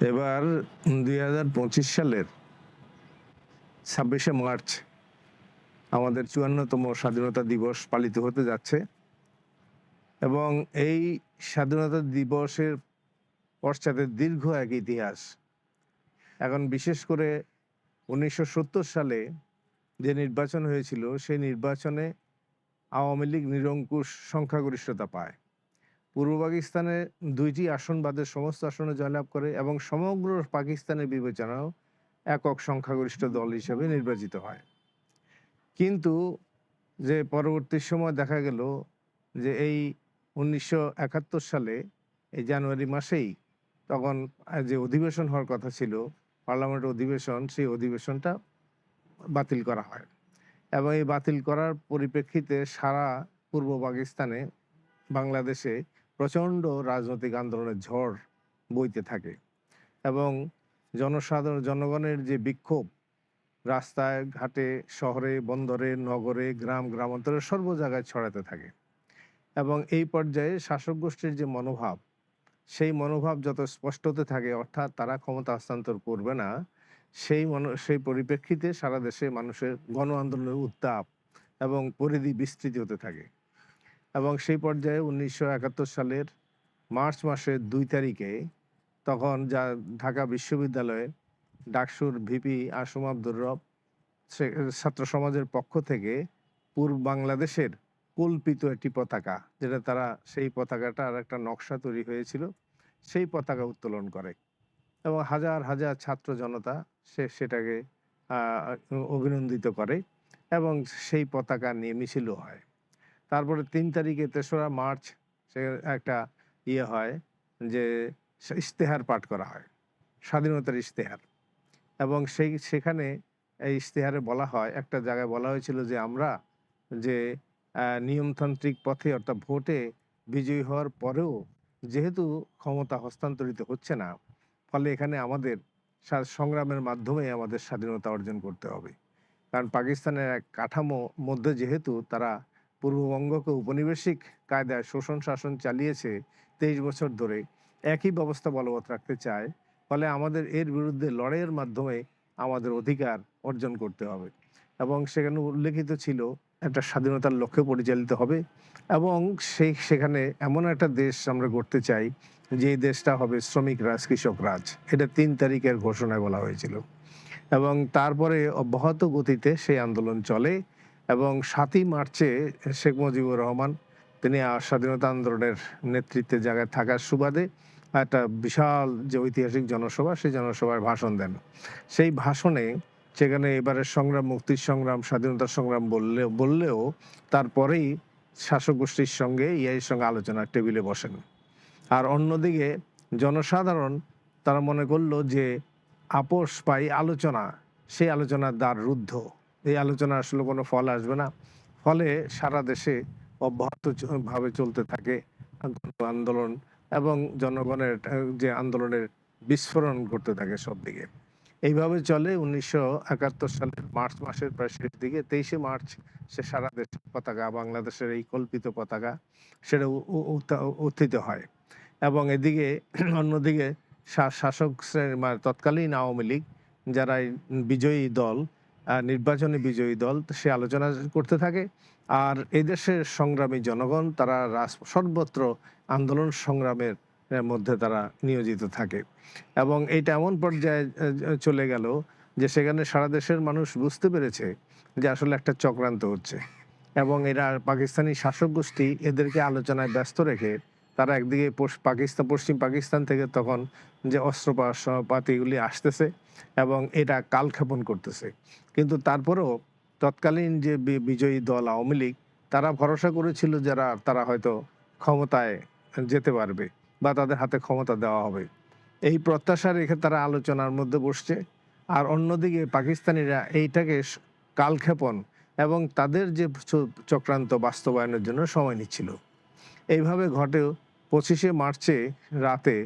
এবার দুই হাজার পঁচিশ সালের ছাব্বিশে মার্চ আমাদের চুয়ান্নতম স্বাধীনতা দিবস পালিত হতে যাচ্ছে। এবং এই স্বাধীনতা দিবসের পশ্চাতে দীর্ঘ এক ইতিহাস। এখন বিশেষ করে উনিশশো সত্তর সালে যে নির্বাচন হয়েছিল, সেই নির্বাচনে আওয়ামী লীগ নিরঙ্কুশ সংখ্যাগরিষ্ঠতা পায়। পূর্ব পাকিস্তানে দুইটি আসন বাদে সমস্ত আসনে জয়লাভ করে এবং সমগ্র পাকিস্তানের বিবেচনাও একক সংখ্যাগরিষ্ঠ দল হিসেবে নির্বাচিত হয়। কিন্তু যে পরবর্তী সময় দেখা গেল যে এই উনিশশো একাত্তর সালে, এই জানুয়ারি মাসেই তখন যে অধিবেশন হওয়ার কথা ছিল পার্লামেন্ট অধিবেশন, সেই অধিবেশনটা বাতিল করা হয় এবং এই বাতিল করার পরিপ্রেক্ষিতে সারা পূর্ব পাকিস্তানে, বাংলাদেশে প্রচণ্ড রাজনৈতিক আন্দোলনের ঝড় বইতে থাকে এবং জনসাধারণ, জনগণের যে বিক্ষোভ রাস্তায় ঘাটে শহরে, বন্দরে, নগরে, গ্রাম, গ্রামান্তরে সর্ব জায়গায় ছড়াতে থাকে এবং এই পর্যায়ে শাসক গোষ্ঠীর যে মনোভাব, সেই মনোভাব যত স্পষ্ট হতে থাকে, অর্থাৎ তারা ক্ষমতা হস্তান্তর করবে না, সেই মন, সেই পরিপ্রেক্ষিতে সারা দেশে মানুষের গণ আন্দোলনের উত্তাপ এবং পরিধি বিস্তৃতি হতে থাকে। এবং সেই পর্যায়ে উনিশশো একাত্তর সালের মার্চ মাসের দুই তারিখে তখন যা ঢাকা বিশ্ববিদ্যালয়ে ডাকসুর ভিপি আসম আব্দুর রব ছাত্র সমাজের পক্ষ থেকে পূর্ব বাংলাদেশের কল্পিত একটি পতাকা, যেটা তারা সেই পতাকাটা আর একটা নকশা তৈরি হয়েছিল, সেই পতাকা উত্তোলন করে। এবং হাজার হাজার ছাত্র জনতা সে সেটাকে অভিনন্দিত করে এবং সেই পতাকা নিয়ে মিছিলও হয়। তারপরে তিন তারিখে তেসরা মার্চ সে একটা ইয়ে হয় যে ইশতেহার পাঠ করা হয়, স্বাধীনতার ইশতেহার। এবং সেই, সেখানে এই ইশতেহারে বলা হয়, একটা জায়গায় বলা হয়েছিল যে আমরা যে নিয়মতান্ত্রিক পথে অর্থাৎ ভোটে বিজয়ী হওয়ার পরেও যেহেতু ক্ষমতা হস্তান্তরিত হচ্ছে না, ফলে এখানে আমাদের সংগ্রামের মাধ্যমে আমাদের স্বাধীনতা অর্জন করতে হবে। কারণ পাকিস্তানের এক কাঠামো মধ্যে যেহেতু তারা পূর্ববঙ্গকে উপনিবেশিক কায়দায় শোষণ শাসন চালিয়েছে তেইশ বছর ধরে। একই ব্যবস্থা বলবৎ রাখতে চায়, ফলে আমাদের এর বিরুদ্ধে লড়াইয়ের মাধ্যমে আমাদের অধিকার অর্জন করতে হবে। এবং সেখানে উল্লেখিত ছিল একটা স্বাধীনতার লক্ষ্যে পরিচালিত হবে এবং সেই সেখানে এমন একটা দেশ আমরা গড়তে চাই যে দেশটা হবে শ্রমিক রাজ, কৃষক রাজ। এটা তিন তারিখের ঘোষণায় বলা হয়েছিল। এবং তারপরে অব্যাহত গতিতে সেই আন্দোলন চলে। এবং সাতই মার্চে শেখ মুজিবুর রহমান, তিনি স্বাধীনতা আন্দোলনের নেতৃত্বে জায়গায় থাকার সুবাদে একটা বিশাল যে ঐতিহাসিক জনসভা, সেই জনসভায় ভাষণ দেন। সেই ভাষণে সেখানে এবারের সংগ্রাম, মুক্তির সংগ্রাম, স্বাধীনতার সংগ্রাম বললে বললেও তারপরেই শাসক গোষ্ঠীর সঙ্গে ইয়ের সঙ্গে আলোচনার টেবিলে বসেন। আর অন্যদিকে জনসাধারণ তারা মনে করল যে আপোষ পাই আলোচনা, সেই আলোচনার দ্বার রুদ্ধ। এই আলোচনা আসলে কোনো ফল আসবে না। ফলে সারা দেশে অব্যাহতভাবে চলতে থাকে আন্দোলন এবং জনগণের, যে আন্দোলনের বিস্ফোরণ ঘটতে থাকে সব দিকে। এইভাবে চলে উনিশশো একাত্তর সালের মার্চ মাসের প্রায় শেষ দিকে, তেইশে মার্চ সে সারা দেশের পতাকা, বাংলাদেশের এই কল্পিত পতাকা সেটা উত্থিত হয়। এবং এদিকে অন্যদিকে শাসক শ্রেণি মানে তৎকালীন আওয়ামী লীগ যারা বিজয়ী দল নির্বাচনী বিজয়ী দল সে আলোচনা করতে থাকে। আর এদেশের সংগ্রামী জনগণ, তারা সর্বত্র আন্দোলন সংগ্রামের মধ্যে তারা নিয়োজিত থাকে। এবং এইটা এমন পর্যায়ে চলে গেল যে সেখানে সারা দেশের মানুষ বুঝতে পেরেছে যে আসলে একটা চক্রান্ত হচ্ছে। এবং এরা পাকিস্তানি শাসক গোষ্ঠী এদেরকে আলোচনায় ব্যস্ত রেখে, তারা একদিকে পাকিস্তান পশ্চিম পাকিস্তান থেকে তখন যে অস্ত্রপাতিগুলি আসতেছে এবং এটা কালক্ষেপণ করতেছে। কিন্তু তারপরেও তৎকালীন যে বিজয়ী দল, আওয়ামী লীগ, তারা ভরসা করেছিল যারা তারা হয়তো ক্ষমতায় যেতে পারবে বা তাদের হাতে ক্ষমতা দেওয়া হবে। এই প্রত্যাশা রেখে তারা আলোচনার মধ্যে বসছে। আর অন্যদিকে পাকিস্তানিরা এইটাকে কালক্ষেপণ এবং তাদের যে চক্রান্ত বাস্তবায়নের জন্য সময় নিচ্ছিল। এইভাবে ঘটে পঁচিশে মার্চে রাতে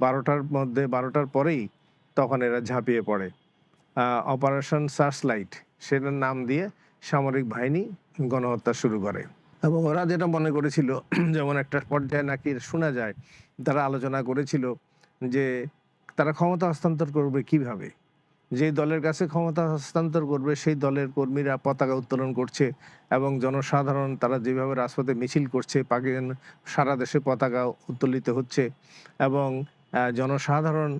বারোটার মধ্যে, বারোটার পরেই তখন এরা ঝাঁপিয়ে পড়ে। অপারেশন সার্চ লাইট সেটার নাম দিয়ে সামরিক বাহিনী গণহত্যা শুরু করে। এবং ওরা যেটা মনে করেছিল, যেমন একটা পর্যায়ে নাকি শোনা যায়, তারা আলোচনা করেছিল যে তারা ক্ষমতা হস্তান্তর করবে কীভাবে? যে দলের কাছে ক্ষমতা হস্তান্তর করবে, সেই দলের কর্মীরা পতাকা উত্তোলন করছে এবং জনসাধারণ তারা যেভাবে রাজপথে মিছিল করছে, পাকিস্তান সারা দেশে পতাকা উত্তোলিত হচ্ছে এবং জনসাধারণ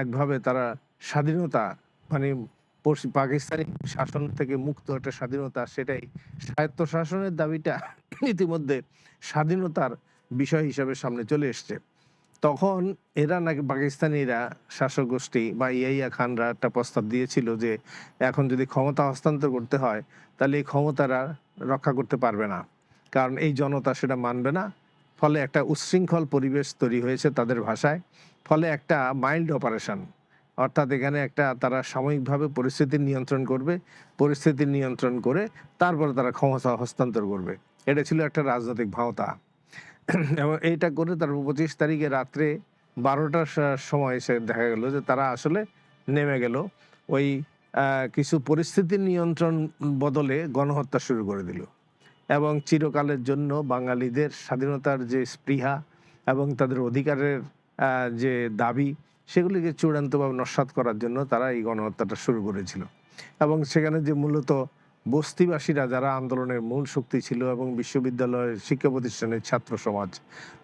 একভাবে তারা স্বাধীনতা মানে পশ্চিম- পাকিস্তানি শাসন থেকে মুক্ত একটা স্বাধীনতা, সেটাই স্বায়ত্ত শাসনের দাবিটা ইতিমধ্যে স্বাধীনতার বিষয় হিসাবে সামনে চলে এসছে। তখন এরা নাকি পাকিস্তানিরা শাসক গোষ্ঠী বা ইয়াইয়া খানরা একটা প্রস্তাব দিয়েছিল যে, এখন যদি ক্ষমতা হস্তান্তর করতে হয়, তাহলে এই ক্ষমতারা রক্ষা করতে পারবে না। কারণ এই জনতা সেটা মানবে না। ফলে একটা উচ্ছৃঙ্খল পরিবেশ তৈরি হয়েছে তাদের ভাষায়। ফলে একটা মাইল্ড অপারেশন অর্থাৎ এখানে একটা তারা সাময়িকভাবে পরিস্থিতি নিয়ন্ত্রণ করবে, পরিস্থিতি নিয়ন্ত্রণ করে তারপরে তারা ক্ষমতা হস্তান্তর করবে। এটা ছিল একটা রাজনৈতিক ভাওতা। এবং এইটা করে তারপর পঁচিশ তারিখে রাত্রে বারোটার সময় এসে দেখা গেল যে তারা আসলে নেমে গেল। ওই কিছু পরিস্থিতি নিয়ন্ত্রণ বদলে গণহত্যা শুরু করে দিল। এবং চিরকালের জন্য বাঙালিদের স্বাধীনতার যে স্পৃহা এবং তাদের অধিকারের যে দাবি সেগুলিকে চূড়ান্তভাবে নস্বাত করার জন্য তারা এই গণহত্যাটা শুরু করেছিল। এবং সেখানে যে মূলত বস্তিবাসীরা যারা আন্দোলনের মূল শক্তি ছিল এবং বিশ্ববিদ্যালয়ের শিক্ষা প্রতিষ্ঠানের ছাত্র সমাজ,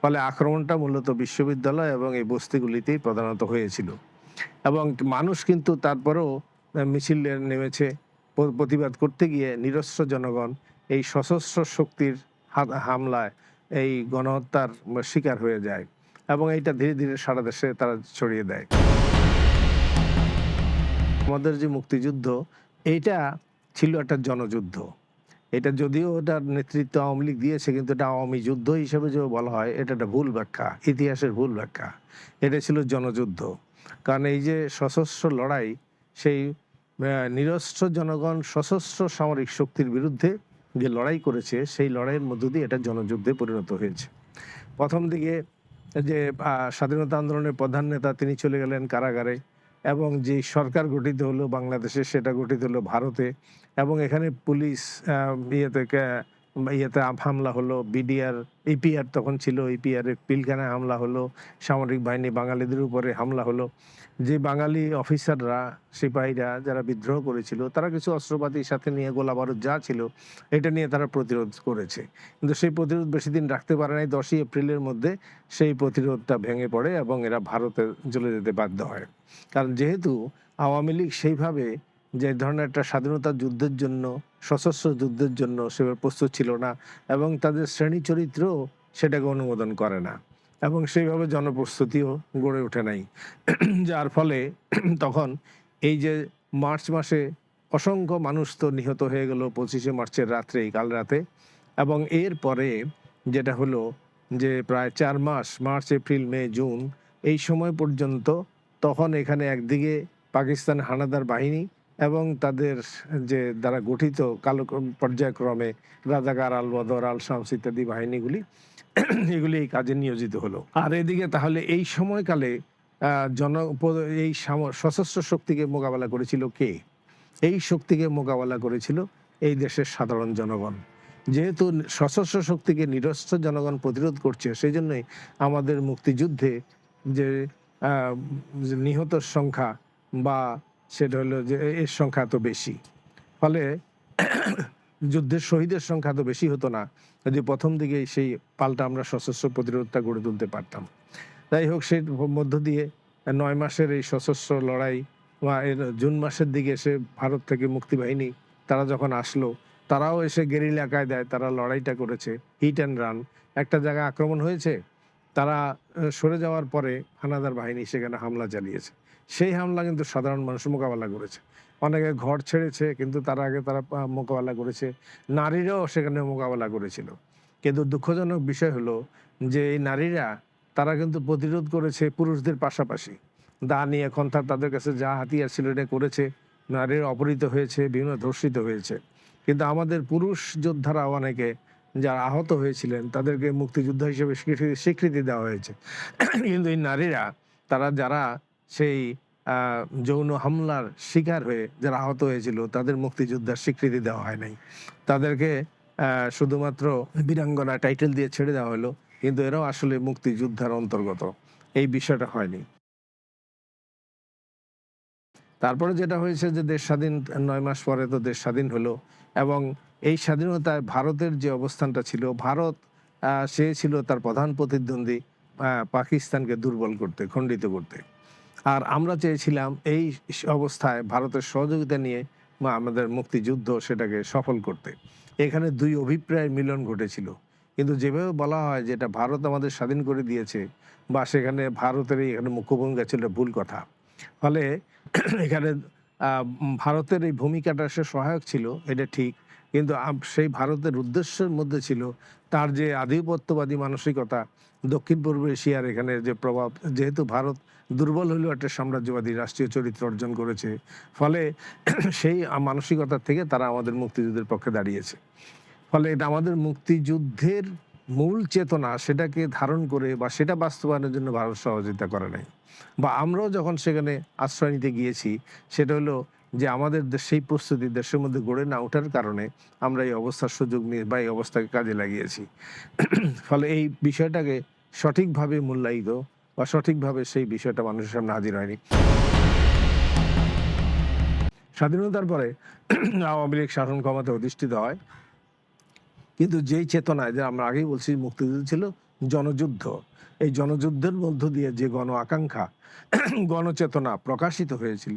ফলে আক্রমণটা মূলত বিশ্ববিদ্যালয় এবং এই বস্তিগুলিতেই প্রধানত হয়েছিল। এবং মানুষ কিন্তু তারপরেও মিছিলে নেমেছে প্রতিবাদ করতে গিয়ে নিরস্ত্র জনগণ এই সশস্ত্র শক্তির হামলায় এই গণহত্যার শিকার হয়ে যায়। এবং এইটা ধীরে ধীরে সারা দেশে তারা ছড়িয়ে দেয়। আমাদের যে মুক্তিযুদ্ধ, এইটা ছিল একটা জনযুদ্ধ। এটা যদিও এটার নেতৃত্ব আওয়ামী লীগ দিয়েছে, কিন্তু এটা আওয়ামী যুদ্ধ হিসেবে যে বলা হয়, এটা একটা ভুল ব্যাখ্যা, ইতিহাসের ভুল ব্যাখ্যা। এটা ছিল জনযুদ্ধ। কারণ এই যে সশস্ত্র লড়াই, সেই নিরস্ত্র জনগণ, সশস্ত্র সামরিক শক্তির বিরুদ্ধে যে লড়াই করেছে, সেই লড়াইয়ের মধ্য দিয়ে এটা জনযুদ্ধে পরিণত হয়েছে। প্রথম দিকে যে স্বাধীনতা আন্দোলনের প্রধান নেতা তিনি চলে গেলেন কারাগারে এবং যে সরকার গঠিত হলো বাংলাদেশে, সেটা গঠিত হলো ভারতে এবং এখানে পুলিশ ইয়েতে ইয়েতে হামলা হলো, বিডিআর ইপিআর তখন ছিল ইপিআর এর পিলখানায় হামলা হলো, সামরিক বাহিনী বাঙালিদের উপরে হামলা হলো। যে বাঙালি অফিসাররা, সিপাহীরা যারা বিদ্রোহ করেছিল, তারা কিছু অস্ত্রপাতি সাথে নিয়ে গোলা বারুদ যা ছিল, এটা নিয়ে তারা প্রতিরোধ করেছে। কিন্তু সেই প্রতিরোধ বেশি দিন রাখতে পারে নাই, দশই এপ্রিলের মধ্যে সেই প্রতিরোধটা ভেঙে পড়ে এবং এরা ভারতে চলে যেতে বাধ্য হয়। কারণ যেহেতু আওয়ামী লীগ সেইভাবে যে ধরনের একটা স্বাধীনতা যুদ্ধের জন্য, সশস্ত্র যুদ্ধের জন্য সেভাবে প্রস্তুত ছিল না এবং তাদের শ্রেণি চরিত্র সেটাকে অনুমোদন করে না এবং সেইভাবে জনপ্রস্তুতিও গড়ে ওঠে নাই। যার ফলে তখন এই যে মার্চ মাসে অসংখ্য মানুষ তো নিহত হয়ে গেল, পঁচিশে মার্চের রাত্রেই কাল রাতে। এবং এর পরে যেটা হলো যে প্রায় চার মাস, মার্চ, এপ্রিল, মে, জুন, এই সময় পর্যন্ত তখন এখানে একদিকে পাকিস্তান হানাদার বাহিনী এবং তাদের যে দ্বারা গঠিত কালো পর্যায়ক্রমে রাজাকার আল বদর আল শামস ইত্যাদি বাহিনীগুলি, এগুলি এই কাজে নিয়োজিত হলো। আর এদিকে তাহলে এই সময়কালে জন এই সশস্ত্র শক্তিকে মোকাবেলা করেছিল কে? এই শক্তিকে মোকাবেলা করেছিল এই দেশের সাধারণ জনগণ। যেহেতু সশস্ত্র শক্তিকে নিরস্ত্র জনগণ প্রতিরোধ করছে সেই জন্যই আমাদের মুক্তিযুদ্ধে যে নিহতর সংখ্যা বা সেটা হলো যে এর সংখ্যা এত বেশি। ফলে যুদ্ধের শহীদের সংখ্যা তো বেশি হতো না, যদি প্রথম দিকে সেই পাল্টা আমরা সশস্ত্র প্রতিরোধটা গড়ে তুলতে পারতাম। যাই হোক সেই মধ্য দিয়ে নয় মাসের এই সশস্ত্র লড়াই বা এর জুন মাসের দিকে এসে ভারত থেকে মুক্তিবাহিনী, তারা যখন আসলো, তারাও এসে গেরিলা কায়দায় তারা লড়াইটা করেছে, হিট অ্যান্ড রান। একটা জায়গায় আক্রমণ হয়েছে, তারা সরে যাওয়ার পরে হানাদার বাহিনী সেখানে হামলা চালিয়েছে। সেই হামলা কিন্তু সাধারণ মানুষ মোকাবেলা করেছে। অনেকে ঘর ছেড়েছে, কিন্তু তার আগে তারা মোকাবেলা করেছে। নারীরাও সেখানে মোকাবেলা করেছিল। কিন্তু দুঃখজনক বিষয় হলো যে এই নারীরা, তারা কিন্তু প্রতিরোধ করেছে পুরুষদের পাশাপাশি। দা নিয়ে এখন তাদের কাছে যা হাতিয়ার ছিল এটা করেছে। নারীরা অপহৃত হয়েছে, বিভিন্ন ধর্ষিত হয়েছে। কিন্তু আমাদের পুরুষ যোদ্ধারা অনেকে যারা আহত হয়েছিলেন, তাদেরকে মুক্তিযোদ্ধা হিসেবে স্বীকৃতি দেওয়া হয়েছে। কিন্তু এই নারীরা, তারা যারা সেই যৌন হামলার শিকার হয়ে যারা আহত হয়েছিল, তাদের মুক্তিযোদ্ধার স্বীকৃতি দেওয়া হয় নাই। তাদেরকে শুধুমাত্র বীরাঙ্গনা টাইটেল দিয়ে ছেড়ে দেওয়া হলো, কিন্তু এরাও আসলে মুক্তিযোদ্ধার অন্তর্গত। এই বিষয়টা হয়নি। তারপরে যেটা হয়েছে যে দেশ স্বাধীন, নয় মাস পরে তো দেশ স্বাধীন হলো এবং এই স্বাধীনতায় ভারতের যে অবস্থানটা ছিল, ভারত সে ছিল তার প্রধান প্রতিদ্বন্দ্বী পাকিস্তানকে দুর্বল করতে, খণ্ডিত করতে। আর আমরা চেয়েছিলাম এই অবস্থায় ভারতের সহযোগিতা নিয়ে বা আমাদের মুক্তিযুদ্ধ সেটাকে সফল করতে। এখানে দুই অভিপ্রায়ের মিলন ঘটেছিল। কিন্তু যেভাবে বলা হয় যেটা ভারত আমাদের স্বাধীন করে দিয়েছে বা সেখানে ভারতেরই এখানে মুখ্যভূমিকা ছিল ভুল কথা। ফলে এখানে ভারতের এই ভূমিকাটা সে সহায়ক ছিল, এটা ঠিক। কিন্তু সেই ভারতের উদ্দেশ্যের মধ্যে ছিল তার যে আধিপত্যবাদী মানসিকতা দক্ষিণ পূর্ব এশিয়ার এখানে যে প্রভাব, যেহেতু ভারত দুর্বল হলেও একটা সাম্রাজ্যবাদী রাষ্ট্রীয় চরিত্র অর্জন করেছে, ফলে সেই মানসিকতা থেকে তারা আমাদের মুক্তিযুদ্ধের পক্ষে দাঁড়িয়েছে। ফলে এটা আমাদের মুক্তিযুদ্ধের মূল চেতনা সেটাকে ধারণ করে বা সেটা বাস্তবায়নের জন্য ভারত সহযোগিতা করে নাই। বা আমরাও যখন সেখানে আশ্রয় নিতে গিয়েছি, সেটা হলো যে আমাদের সেই প্রস্তুতি দেশের মধ্যে গড়ে না ওঠার কারণে আমরা এই অবস্থার সুযোগ নিয়ে বা এই অবস্থাকে কাজে লাগিয়েছি। ফলে এই বিষয়টাকে সঠিকভাবে মূল্যায়িত বা সঠিকভাবে সেই বিষয়টা মানুষের সামনে হাজির হয়নি। স্বাধীনতার পরে আওয়ামী লীগ শাসন ক্ষমতা অধিষ্ঠিত হয়। কিন্তু যেই চেতনায়, যে আমরা আগেই বলছি, মুক্তিযুদ্ধ ছিল জনযুদ্ধ। এই জনযুদ্ধের মধ্য দিয়ে যে গণ আকাঙ্ক্ষা গণচেতনা প্রকাশিত হয়েছিল,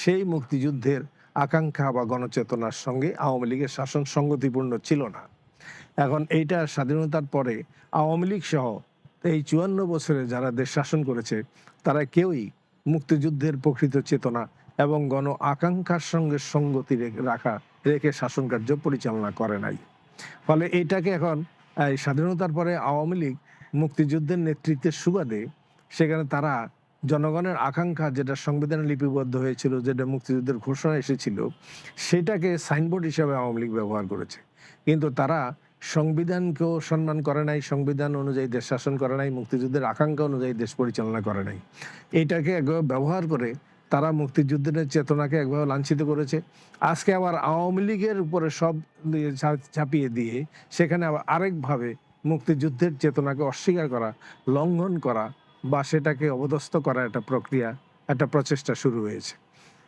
সেই মুক্তিযুদ্ধের আকাঙ্ক্ষা বা গণচেতনার সঙ্গে আওয়ামী লীগের শাসন সঙ্গতিপূর্ণ ছিল না। এখন এইটা স্বাধীনতার পরে আওয়ামী লীগ সহ এই চুয়ান্ন বছরে যারা দেশ শাসন করেছে, তারা কেউই মুক্তিযুদ্ধের প্রকৃত চেতনা এবং গণ আকাঙ্ক্ষার সঙ্গে সঙ্গতি রেখে- রাখা শাসন কার্য পরিচালনা করে নাই। ফলে এইটাকে এখন, এই স্বাধীনতার পরে আওয়ামী লীগ মুক্তিযুদ্ধের নেতৃত্বের সুবাদে সেখানে তারা জনগণের আকাঙ্ক্ষা যেটা সংবিধানে লিপিবদ্ধ হয়েছিল, যেটা মুক্তিযুদ্ধের ঘোষণা এসেছিল, সেটাকে সাইনবোর্ড হিসাবে আওয়ামী লীগ ব্যবহার করেছে। কিন্তু তারা সংবিধানকেও সম্মান করে নাই, সংবিধান অনুযায়ী দেশ শাসন করে নাই, মুক্তিযুদ্ধের আকাঙ্ক্ষা অনুযায়ী দেশ পরিচালনা করে নাই। এটাকে একভাবে ব্যবহার করে তারা মুক্তিযুদ্ধের চেতনাকে একভাবে লাঞ্ছিত করেছে। আজকে আবার আওয়ামী লীগের উপরে সব দিয়ে ছা- চাপিয়ে দিয়ে সেখানে আবার আরেকভাবে মুক্তিযুদ্ধের চেতনাকে অস্বীকার করা, লঙ্ঘন করা বা সেটাকে অবদস্থ করা একটা প্রক্রিয়া, একটা প্রচেষ্টা শুরু হয়েছে।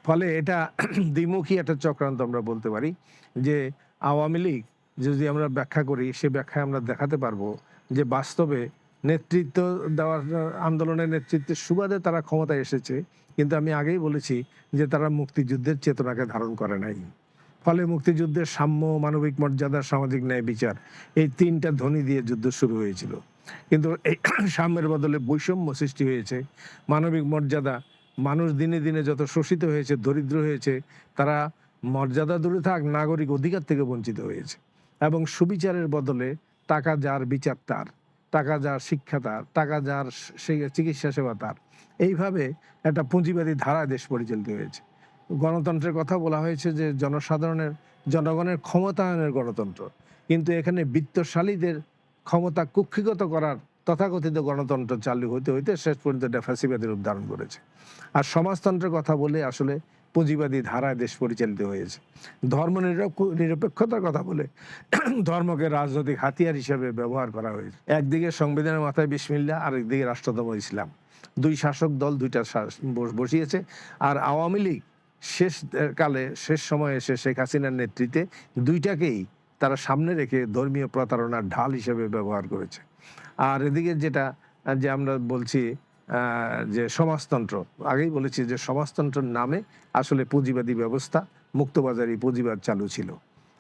ফলে এটা দ্বিমুখী একটা চক্রান্ত আমরা বলতে পারি যে আওয়ামী লীগ যদি আমরা ব্যাখ্যা করি, সে ব্যাখ্যায় আমরা দেখাতে পারব যে বাস্তবে নেতৃত্ব দেওয়ার, আন্দোলনের নেতৃত্বের সুবাদে তারা ক্ষমতায় এসেছে। কিন্তু আমি আগেই বলেছি যে তারা মুক্তিযুদ্ধের চেতনাকে ধারণ করে নাই। ফলে মুক্তিযুদ্ধের সাম্য, মানবিক মর্যাদা, সামাজিক ন্যায় বিচার এই তিনটা ধ্বনি দিয়ে যুদ্ধ শুরু হয়েছিল। কিন্তু এই সাম্যের বদলে বৈষম্য সৃষ্টি হয়েছে। মানবিক মর্যাদা, মানুষ দিনে দিনে যত শোষিত হয়েছে, দরিদ্র হয়েছে, তারা মর্যাদা দূরে থাক, নাগরিক অধিকার থেকে বঞ্চিত হয়েছে। এবং সুবিচারের বদলে টাকা যার বিচার তার, টাকা যার শিক্ষা তার, টাকা যার চিকিৎসা সেবা তার। এইভাবে একটা পুঁজিবাদী ধারায় দেশ পরিচালিত হয়েছে। গণতন্ত্রের কথা বলা হয়েছে যে জনসাধারণের, জনগণের ক্ষমতায়নের গণতন্ত্র। কিন্তু এখানে বিত্তশালীদের ক্ষমতা কুক্ষিগত করার তথাকথিত গণতন্ত্র চালু হতে হইতে শেষ পর্যন্ত রূপ ধারণ করেছে। আর সমাজতন্ত্রের কথা বলে আসলে পুঁজিবাদী ধারায় দেশ পরিচালিত হয়েছে। ধর্ম নিরপ- নিরপেক্ষতার কথা বলে ধর্মকে রাজনৈতিক হাতিয়ার হিসেবে ব্যবহার করা হয়েছে। একদিকে সংবিধানের মাথায় বিসমিল্লা আরেকদিকে রাষ্ট্রধর্ম ইসলাম। দুই শাসক দল দুইটা বসিয়েছে। আর আওয়ামী লীগ শেষ কালে, শেষ সময়ে এসে শেখ হাসিনার নেতৃত্বে দুইটাকেই তারা সামনে রেখে ধর্মীয় প্রতারণার ঢাল হিসেবে ব্যবহার করেছে। আর এদিকে যেটা, যে আমরা বলছি যে সমাজতন্ত্র, আগেই বলেছি যে সমাজতন্ত্রের নামে আসলে পুঁজিবাদী ব্যবস্থা, মুক্তবাজারি পুঁজিবাদ চালু ছিল।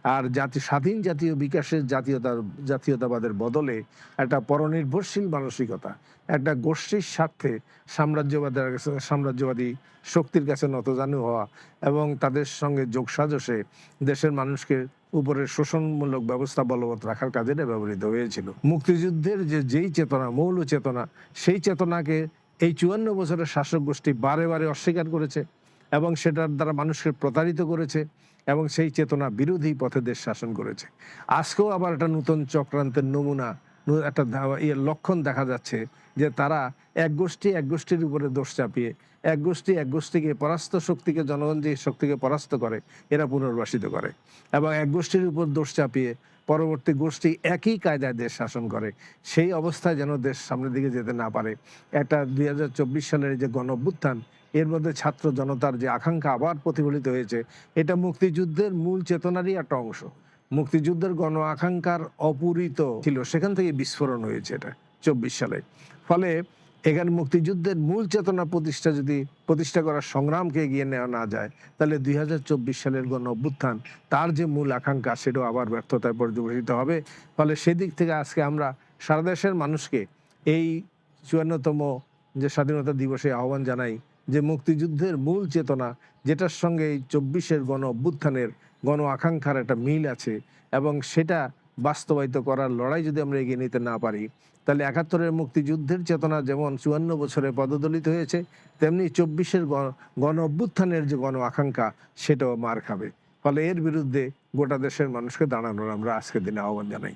আর জাতি, স্বাধীন জাতীয় বিকাশের জাতীয়তার, জাতীয়তাবাদের বদলে একটা পরনির্ভরশীল মানসিকতা, একটা গোষ্ঠীর স্বার্থে সাম্রাজ্যবাদের, সাম্রাজ্যবাদী শক্তির কাছে নতজানু হওয়া এবং তাদের সঙ্গে যোগসাজশে দেশের মানুষকে উপরে শোষণমূলক ব্যবস্থা বলবৎ রাখার কাজে ব্যবহৃত হয়েছিল। মুক্তিযুদ্ধের যে যেই চেতনা, মৌল চেতনা, সেই চেতনাকে এই চুয়ান্ন বছরের শাসক গোষ্ঠী বারে বারে অস্বীকার করেছে এবং সেটার দ্বারা মানুষকে প্রতারিত করেছে এবং সেই চেতনা বিরোধী পথে দেশ শাসন করেছে। আজকেও আবার একটা নতুন চক্রান্তের নমুনা একটা ইয়ে লক্ষণ দেখা যাচ্ছে যে তারা এক গোষ্ঠী এক গোষ্ঠীর উপরে দোষ চাপিয়ে, এক গোষ্ঠী এক গোষ্ঠীকে পরাস্ত শক্তিকে, জনগণ যে শক্তিকে পরাস্ত করে, এরা পুনর্বাসিত করে এবং এক গোষ্ঠীর উপর দোষ চাপিয়ে পরবর্তী গোষ্ঠী একই কায়দায় দেশ শাসন করে। সেই অবস্থায় যেন দেশ সামনের দিকে যেতে না পারে। একটা দুই হাজার চব্বিশ সালের যে গণ এর মধ্যে ছাত্র জনতার যে আকাঙ্ক্ষা আবার প্রতিফলিত হয়েছে, এটা মুক্তিযুদ্ধের মূল চেতনারই একটা অংশ। মুক্তিযুদ্ধের গণ আকাঙ্ক্ষার অপূরিত ছিল। সেখান থেকে বিস্ফোরণ হয়েছে এটা, চব্বিশ সালে। ফলে এখানে মুক্তিযুদ্ধের মূল চেতনা প্রতিষ্ঠা যদি প্রতিষ্ঠা করার সংগ্রামকে এগিয়ে নেওয়া না যায়, তাহলে দুই হাজার চব্বিশ সালের গণ অভ্যুত্থান, তার যে মূল আকাঙ্ক্ষা, সেটাও আবার ব্যর্থতায় পর্যবেসিত হবে। ফলে সেদিক থেকে আজকে আমরা সারা দেশের মানুষকে এই চুয়ান্নতম যে স্বাধীনতা দিবসে আহ্বান জানাই, যে মুক্তিযুদ্ধের মূল চেতনা, যেটার সঙ্গে এই চব্বিশের গণ অভ্যুত্থানের গণ আকাঙ্ক্ষার একটা মিল আছে এবং সেটা বাস্তবায়িত করার লড়াই যদি আমরা এগিয়ে নিতে না পারি, তাহলে একাত্তরের মুক্তিযুদ্ধের চেতনা যেমন চুয়ান্ন বছরে পদদলিত হয়েছে, তেমনি চব্বিশের গণ অভ্যুত্থানের যে গণ আকাঙ্ক্ষা, সেটাও মার খাবে। ফলে এর বিরুদ্ধে গোটা দেশের মানুষকে দাঁড়ানোর আমরা আজকের দিনে আহ্বান জানাই।